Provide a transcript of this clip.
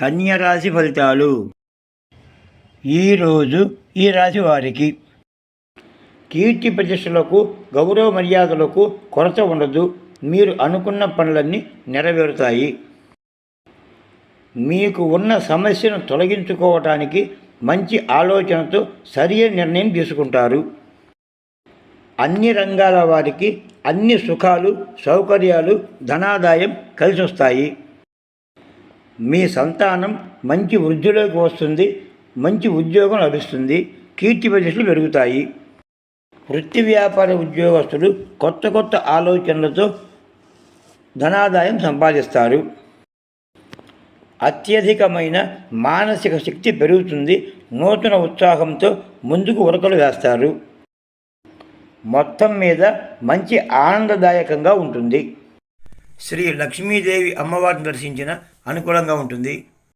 కన్యరాశి ఫలితాలు? ఈరోజు ఈ రాశి వారికి కీర్తి ప్రతిష్టలకు గౌరవ మర్యాదలకు కొరత ఉండదు. మీరు అనుకున్న పనులన్నీ నెరవేరుతాయి. మీకు ఉన్న సమస్యను తొలగించుకోవటానికి మంచి ఆలోచనతో సరైన నిర్ణయం తీసుకుంటారు. అన్ని రంగాల వారికి అన్ని సుఖాలు సౌకర్యాలు ధనాదాయం కలిసి వస్తాయి మీ సంతానం మంచి వృద్ధిలోకి వస్తుంది మంచి ఉద్యోగం లభిస్తుంది కీర్తి ప్రతిష్టలు పెరుగుతాయి. వృత్తి వ్యాపార ఉద్యోగస్తులు కొత్త కొత్త ఆలోచనలతో ధనాదాయం సంపాదిస్తారు. అత్యధికమైన మానసిక శక్తి పెరుగుతుంది నూతన ఉత్సాహంతో ముందుకు ఉరకలు వేస్తారు. మొత్తం మీద మంచి ఆనందదాయకంగా ఉంటుంది. శ్రీ లక్ష్మీదేవి అమ్మవారిని దర్శించిన అనుకూలంగా ఉంటుంది.